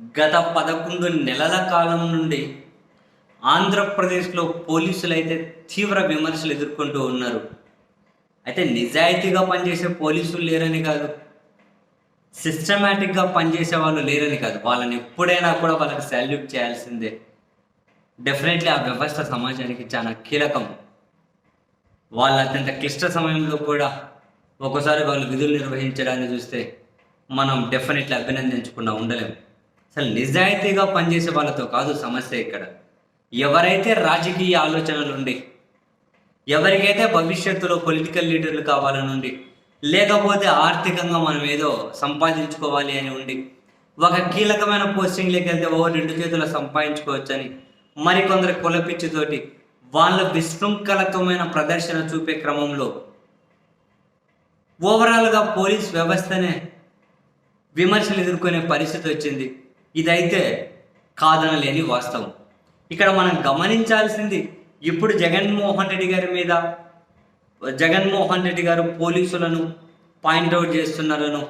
గత పదకొండు నెలల కాలం నుండి ఆంధ్రప్రదేశ్లో పోలీసులు అయితే తీవ్ర విమర్శలు ఎదుర్కొంటూ ఉన్నారు. అయితే నిజాయితీగా పనిచేసే పోలీసులు లేరని కాదు సిస్టమేటిక్గా పనిచేసే వాళ్ళు లేరని కాదు. వాళ్ళని ఎప్పుడైనా కూడా వాళ్ళకి సాల్యూట్ చేయాల్సిందే. డెఫినెట్లీ ఆ వ్యవస్థ సమాజానికి చాలా కీలకం. వాళ్ళ అత్యంత క్లిష్ట సమయంలో కూడా ఒక్కోసారి వాళ్ళు విధులు నిర్వహించడాన్ని చూస్తే మనం డెఫినెట్లీ అభినందించకుండా ఉండలేము అసలు నిజాయితీగా పనిచేసే వాళ్ళతో కాదు సమస్య ఇక్కడ. ఎవరైతే రాజకీయ ఆలోచనలు ఉండి ఎవరికైతే భవిష్యత్తులో పొలిటికల్ లీడర్లు కావాలని ఉండి లేకపోతే ఆర్థికంగా మనం ఏదో సంపాదించుకోవాలి అని ఉండి ఒక కీలకమైన పోస్టింగ్లోకి వెళ్తే ఓ రెండు చేతులు సంపాదించుకోవచ్చని మరికొందరు కులపిచ్చితోటి వాళ్ళ విశృంఖలతమైన ప్రదర్శన చూపే క్రమంలో ఓవరాల్గా పోలీస్ వ్యవస్థనే విమర్శలు ఎదుర్కొనే పరిస్థితి వచ్చింది. ఇదైతే కాదనలేని వాస్తవం. ఇక్కడ మనం గమనించాల్సింది ఇప్పుడు జగన్మోహన్ రెడ్డి గారి మీద జగన్మోహన్ రెడ్డి గారు పోలీసులను పాయింట్అవుట్ చేస్తున్నారను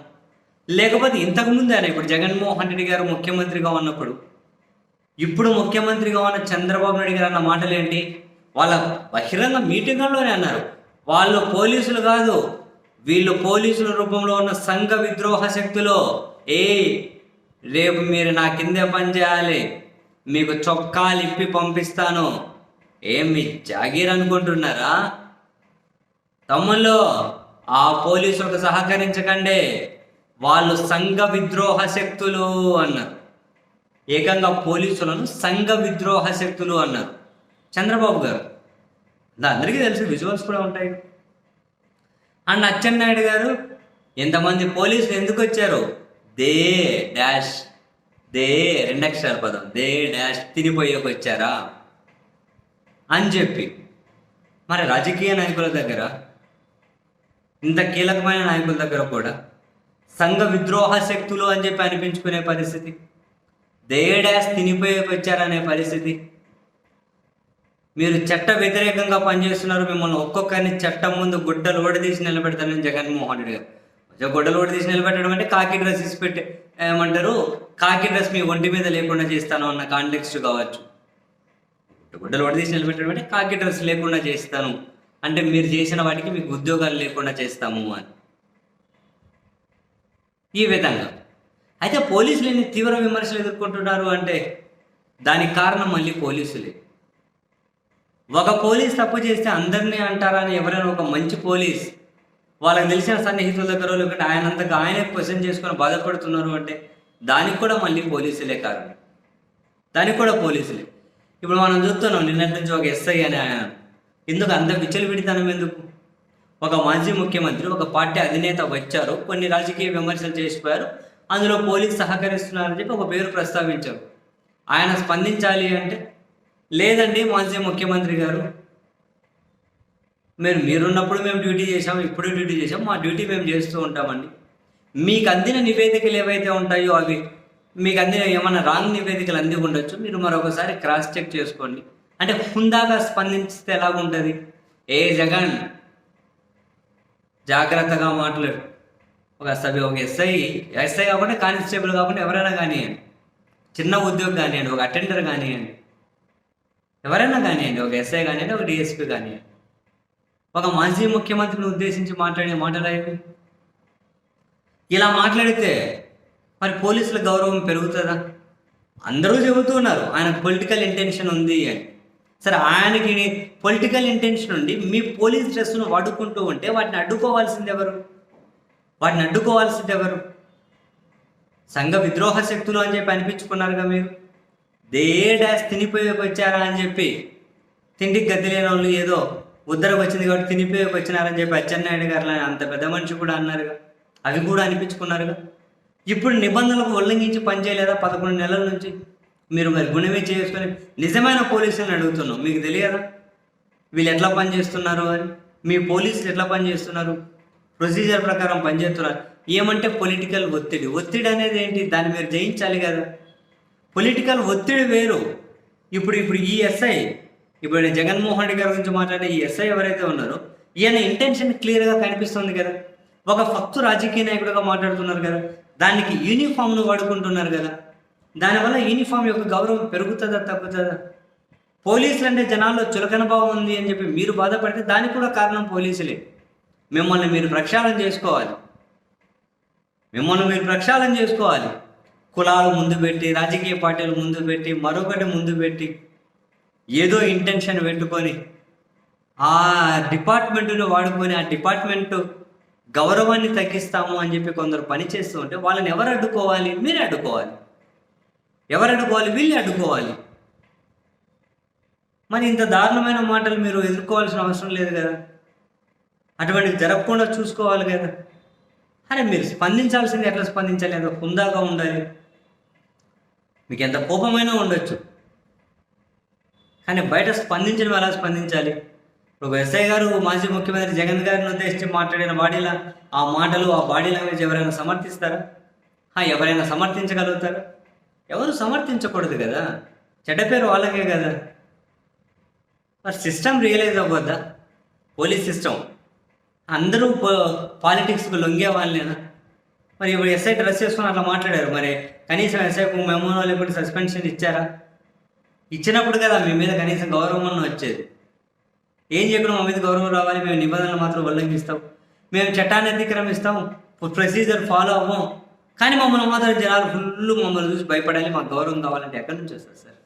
లేకపోతే ఇంతకుముందు ఆయన ఇప్పుడు జగన్మోహన్ రెడ్డి గారు ముఖ్యమంత్రిగా ఉన్నప్పుడు ఇప్పుడు ముఖ్యమంత్రిగా ఉన్న చంద్రబాబు నాయుడు గారు అన్న మాటలు ఏంటి? వాళ్ళ బహిరంగ మీటింగ్లోనే అన్నారు. వాళ్ళు పోలీసులు కాదు వీళ్ళు పోలీసుల రూపంలో ఉన్న సంఘ విద్రోహ శక్తులు ఏ రేపు మీరు నా కిందే పని చేయాలి. మీకు చొక్కాలు ఇప్పి పంపిస్తాను. ఏం మీ జాగీర్ అనుకుంటున్నారా? తమ్ముళ్ళు ఆ పోలీసులకు సహకరించకండి. వాళ్ళు సంఘ విద్రోహ శక్తులు అన్నారు. ఏకంగా పోలీసులను సంఘ విద్రోహ శక్తులు అన్నారు. చంద్రబాబు గారు అందరికీ తెలుసు విజువల్స్ కూడా ఉంటాయి. అండ్ అచ్చెన్నాయుడు గారు ఎంతమంది పోలీసులు ఎందుకు వచ్చారు? దే డాష్ దే రెండక్షరాల పదం. దే డాష్ తినిపోయేకి వచ్చారా అని చెప్పి. మరి రాజకీయ నాయకుల దగ్గర ఇంత కీలకమైన నాయకుల దగ్గర కూడా సంఘ విద్రోహ శక్తులు అని చెప్పి అనిపించుకునే పరిస్థితి. దే డాష్ తినిపోయేకి వచ్చారనే పరిస్థితి. మీరు చట్ట వ్యతిరేకంగా పనిచేస్తున్నారు. మిమ్మల్ని ఒక్కొక్కరిని చట్టం ముందు గుడ్డలు ఓడదీసి నిలబెడతానని జగన్మోహన్ రెడ్డి గారు. గొడ్డలు కూడా తీసి నిలబెట్టడం అంటే కాకి డ్రెస్ ఇసి పెట్టి ఏమంటారు? కాకి డ్రెస్ మీ ఒంటి మీద లేకుండా చేస్తాను అన్న కాంటెక్స్ట్ కావచ్చు. గుడ్డలు తీసి నిలబెట్టడం అంటే కాకి డ్రెస్ లేకుండా చేస్తాను. అంటే మీరు చేసిన వాటికి మీకు ఉద్యోగాలు లేకుండా చేస్తాము అని. ఈ విధంగా. అయితే పోలీసులు ఎన్ని తీవ్ర విమర్శలు ఎదుర్కొంటున్నారు అంటే దానికి కారణం మళ్ళీ పోలీసులే. ఒక పోలీస్ తప్పు చేస్తే అందరినీ అంటారా అని ఎవరైనా ఒక మంచి పోలీస్ వాళ్ళకి తెలిసిన సన్నిహితుల దగ్గర లేకుంటే ఆయనంతగా ఆయనే క్వశ్చన్ చేసుకొని బాధపడుతున్నారు అంటే దానికి కూడా మళ్ళీ పోలీసులే కారణం. దానికి కూడా పోలీసులే. ఇప్పుడు మనం చూస్తున్నాం నిన్నటి నుంచి ఒక ఎస్ఐ అని ఆయన. ఎందుకు అంత విచ్చలవిడితనం ఎందుకు? ఒక మాజీ ముఖ్యమంత్రి ఒక పార్టీ అధినేత వచ్చారు కొన్ని రాజకీయ విమర్శలు చేసిపోయారు అందులో పోలీస్ సహకరిస్తున్నారని చెప్పి ఒక పేరు ప్రస్తావించారు. ఆయన స్పందించాలి అంటే లేదండి మాజీ ముఖ్యమంత్రి గారు మీరు మీరున్నప్పుడు మేము డ్యూటీ చేసాం ఇప్పుడు డ్యూటీ చేసాం మా డ్యూటీ మేము చేస్తూ ఉంటామండి. మీకు అందిన నివేదికలు ఏవైతే ఉంటాయో అవి మీకు అందిన ఏమైనా రాంగ్ నివేదికలు అంది ఉండొచ్చు మీరు మరొకసారి క్రాస్ చెక్ చేసుకోండి. అంటే హుందాగా స్పందించితే ఎలాగుంటుంది? ఏ జగన్ జాగ్రత్తగా మాట్లాడు. ఒక సభ్యు ఒక ఎస్ఐ ఎస్ఐ కాకుండా కానిస్టేబుల్ కాకుండా ఎవరైనా కానివ్వండి చిన్న ఉద్యోగి కానివ్వండి ఒక అటెండర్ కానివ్వండి ఎవరైనా కానివ్వండి ఒక ఎస్ఐ కానివ్వండి ఒక డిఎస్పీ కానివ్వండి ఒక మాజీ ముఖ్యమంత్రిని ఉద్దేశించి మాట్లాడే మాటలు ఇలా మాట్లాడితే మరి పోలీసుల గౌరవం పెరుగుతుందా? అందరూ చెబుతున్నారు ఆయనకు పొలిటికల్ ఇంటెన్షన్ ఉంది అని. సరే ఆయనకి పొలిటికల్ ఇంటెన్షన్ ఉండి మీ పోలీస్ డ్రెస్సును వాడుకుంటూ ఉంటే వాటిని అడ్డుకోవాల్సింది ఎవరు? వాటిని అడ్డుకోవాల్సింది ఎవరు? సంఘ విద్రోహ శక్తులు అని చెప్పి అనిపించుకున్నారుగా మీరు? దే డాష్ తినిపోయి వచ్చారా అని చెప్పి తిండికి గదిలేని వాళ్ళు ఏదో ఉద్దరకు వచ్చింది కాబట్టి తినిపోయి వచ్చినారని చెప్పి అచ్చెన్నాయుడు గారు అంత పెద్ద మనిషి కూడా అన్నారుగా. అవి కూడా అనిపించుకున్నారుగా. ఇప్పుడు నిబంధనలకు ఉల్లంఘించి పనిచేయలేదా పదకొండు నెలల నుంచి? మీరు మరి గుణమే చేసుకొని నిజమైన పోలీసులను అడుగుతున్నాం. మీకు తెలియదా? వీళ్ళు ఎట్లా పనిచేస్తున్నారు అని? మీ పోలీసులు ఎట్లా పనిచేస్తున్నారు ప్రొసీజర్ ప్రకారం పనిచేస్తున్నారు ఏమంటే పొలిటికల్ ఒత్తిడి. ఒత్తిడి అనేది ఏంటి? దాన్ని మీరు జయించాలి కదా. పొలిటికల్ ఒత్తిడి వేరు. ఇప్పుడు ఇప్పుడు ఈ ఎస్ఐ ఇప్పుడు నేను జగన్మోహన్ రెడ్డి గారి గురించి మాట్లాడే ఈ ఎస్ఐ ఎవరైతే ఉన్నారో ఈయన ఇంటెన్షన్ క్లియర్గా కనిపిస్తుంది కదా. ఒక ఫక్తు రాజకీయ నాయకుడిగా మాట్లాడుతున్నారు కదా. దానికి యూనిఫామ్ను వాడుకుంటున్నారు కదా. దానివల్ల యూనిఫామ్ యొక్క గౌరవం పెరుగుతుందా తగ్గుతుందా? పోలీసులు అంటే జనాల్లో చులకన భావం ఉంది అని చెప్పి మీరు బాధపడితే దానికి కూడా కారణం పోలీసులే. మిమ్మల్ని మీరు ప్రక్షాళన చేసుకోవాలి. మిమ్మల్ని మీరు ప్రక్షాళన చేసుకోవాలి. కులాలు ముందు పెట్టి రాజకీయ పార్టీలు ముందు పెట్టి మరొకటి ముందు పెట్టి ఏదో ఇంటెన్షన్ పెట్టుకొని ఆ డిపార్ట్మెంట్ను వాడుకొని ఆ డిపార్ట్మెంట్ గౌరవాన్ని తగ్గిస్తాము అని చెప్పి కొందరు పనిచేస్తూ ఉంటే వాళ్ళని ఎవరు అడ్డుకోవాలి? మీరే అడ్డుకోవాలి. ఎవరు అడ్డుకోవాలి? వీళ్ళు అడ్డుకోవాలి. మరి ఇంత దారుణమైన మాటలు మీరు ఎదుర్కోవాల్సిన అవసరం లేదు కదా. అటువంటివి జరగకుండా చూసుకోవాలి కదా. అరే మీరు స్పందించాల్సింది ఎట్లా స్పందించాలి? ఎంత హుందాగా ఉండాలి. మీకు ఎంత కోపమైనా ఉండొచ్చు. కానీ బయట స్పందించడం ఎలా స్పందించాలి. ఇప్పుడు ఎస్ఐ గారు మాజీ ముఖ్యమంత్రి జగన్ గారిని ఉద్దేశించి మాట్లాడిన బాడీలా ఆ మాటలు ఆ బాడీ లాంగ్వేజ్ ఎవరైనా సమర్థిస్తారా? ఎవరైనా సమర్థించగలుగుతారా? ఎవరు సమర్థించకూడదు కదా. చెడ్డ పేరు వాళ్ళకే కదా. మరి సిస్టమ్ రియలైజ్ అవ్వద్దా? Police system. అందరూ పాలిటిక్స్కి లొంగే వాళ్ళేనా? మరి ఇప్పుడు ఎస్ఐ డ్రెస్ చేసుకుని అట్లా మాట్లాడారు. మరి కనీసం ఎస్ఐకు మెమోనో లేకుంటే సస్పెన్షన్ ఇచ్చారా? ఇచ్చినప్పుడు కదా మీ మీద కనీసం గౌరవం అన్న వచ్చేది. ఏం చెప్పినా మా మీద గౌరవం రావాలి మేము నిబంధనలు మాత్రం ఉల్లంఘిస్తాం. మేము చట్టాన్ని అతిక్రమిస్తాం ప్రొసీజర్ ఫాలో అవ్వం. కానీ మమ్మల్ని మాత్రం జనాలు ఫుల్ మమ్మల్ని చూసి భయపడాలి మాకు గౌరవం కావాలంటే ఎక్కడి నుంచి వస్తారు సార్?